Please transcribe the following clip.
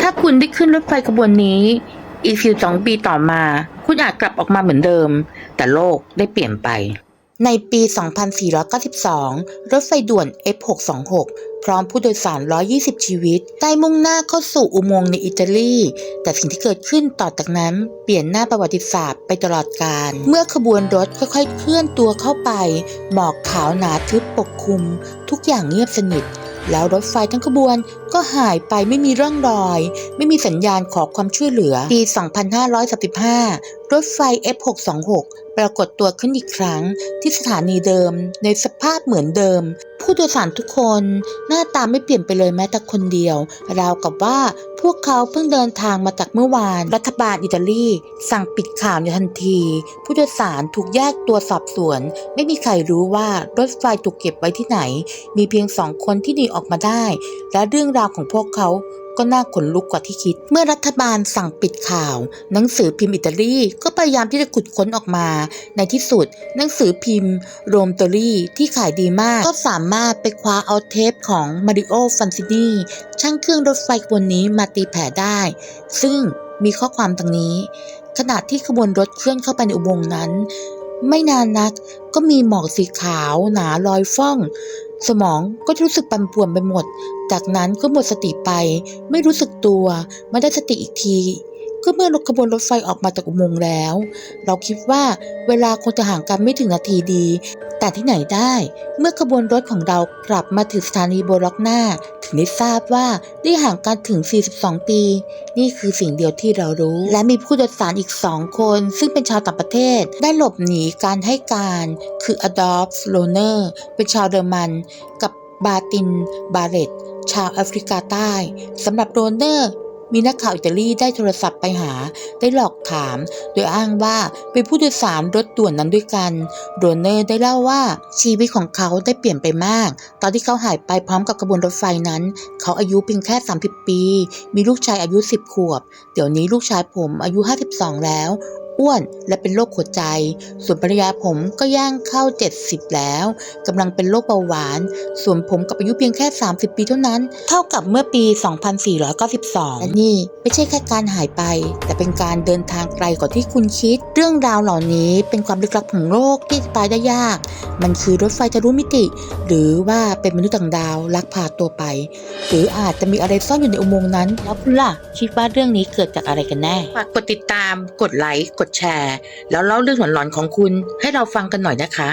ถ้าคุณได้ขึ้นรถไฟขบวนนี้ อีกสิบสองปีต่อมา คุณอาจกลับออกมาเหมือนเดิม แต่โลกได้เปลี่ยนไป ในปี 2492 รถไฟด่วน F626 พร้อมผู้โดยสาร 120 ชีวิต ได้มุ่งหน้าเข้าสู่อุโมงค์ในอิตาลี แต่สิ่งที่เกิดขึ้นต่อจากนั้นเปลี่ยนหน้าประวัติศาสตร์ไปตลอดกาล เมื่อขบวนรถค่อยๆ เคลื่อนตัวเข้าไป หมอกขาวหนาทึบปกคลุม ทุกอย่างเงียบสนิท แล้วรถไฟทั้งขบวนก็หายไปไม่มีร่องรอย ไม่มีสัญญาณขอความช่วยเหลือ ปี 2535 รถไฟ F626 ปรากฏตัวขึ้นอีกครั้งที่สถานีเดิมในสภาพเหมือนเดิม ผู้โดยสารทุกคนหน้าตาไม่เปลี่ยนไปเลยแม้แต่คนเดียว ราวกับว่าพวกเขาเพิ่งเดินทางมาจากเมื่อวาน รัฐบาลอิตาลี สั่งปิดข่าวในทันที ผู้โดยสารถูกแยกตัวสอบสวน ไม่มีใครรู้ว่ารถไฟถูกเก็บไว้ที่ไหน มีเพียงสองคนที่หนีออกมาได้ และเรื่องราวของพวกเขา ก็น่าขนลุกกว่าที่คิด เมื่อรัฐบาลสั่งปิดข่าว หนังสือพิมพ์อิตาลีก็พยายามที่จะขุดค้นออกมา ในที่สุด หนังสือพิมพ์ โรมโตรีที่ขายดีมาก ก็สามารถไปคว้าเอาเทปของมาริโอฟันซินีช่างเครื่องรถไฟขบวนนี้มาตีแผ่ได้ ซึ่งมีข้อความดังนี้ ขณะที่ขบวนรถเคลื่อนเข้าไปในอุโมงค์นั้น ไม่นานนักก็มีหมอกสีขาวหนาลอยฟ่อง สมองก็รู้สึกปั่นป่วนไปหมด จากนั้นก็หมดสติไป ไม่รู้สึกตัวมาได้สติอีกที ก็เมื่อรถขบวนรถไฟออกมาจากอุโมงค์แล้ว เราคิดว่าเวลาคงจะห่างกันไม่ถึงนาทีดี แต่ที่ไหนได้ เมื่อขบวนรถของเรากลับมาถึงสถานีโบล็อกหน้า มิธทราบว่าได้ห่างกันถึง 42 ปี นี่คือสิ่งเดียวที่เรารู้ และมีผู้โดยสารอีกสองคน ซึ่งเป็นชาวต่างประเทศได้หลบหนีการให้การ คืออดอล์ฟโลเนอร์เป็นชาวเยอรมัน กับบาติน บาเรตชาวแอฟริกาใต้สำหรับโรเนอร์ มีนักข่าวอิตาลีได้โทรศัพท์ไปหา ได้หลอกถาม โดยอ้างว่าเป็นผู้โดยสารรถด่วนนั้นด้วยกันโรเนอร์ได้เล่าว่าชีวิตของเขาได้เปลี่ยนไปมาก ตอนที่เขาหายไปพร้อมกับกระบวนรถไฟนั้น เขาอายุเพียงแค่ 30 ปี มีลูกชายอายุ 10 ขวบ เดี๋ยวนี้ลูกชายผมอายุ 52 แล้ว อ้วนและเป็นโรคหัวใจ ส่วนภรรยาผมก็ย่างเข้า 70 แล้วกำลังเป็นโรคเบาหวาน ส่วนผมกับอายุเพียงแค่ 30 ปีเท่านั้น เท่ากับเมื่อปี 2492และนี่ไม่ใช่แค่การหายไป แต่เป็นการเดินทางไกลกว่าที่คุณคิด เรื่องราวเหล่านี้เป็นความลึกลับของโลกที่อธิบายได้ยาก มันคือรถไฟทะลุมิติ หรือว่าเป็นมนุษย์ต่างดาวลักพาตัวไป หรืออาจจะมีอะไรซ่อนอยู่ในอุโมงค์นั้นแล้วคุณล่ะคิดว่าเรื่องนี้เกิดจากอะไรกันแน่ฝากกดติดตามกดไลค์กดแชร์ แล้วเล่าเรื่องหลอนๆของคุณให้เราฟังกันหน่อยนะคะ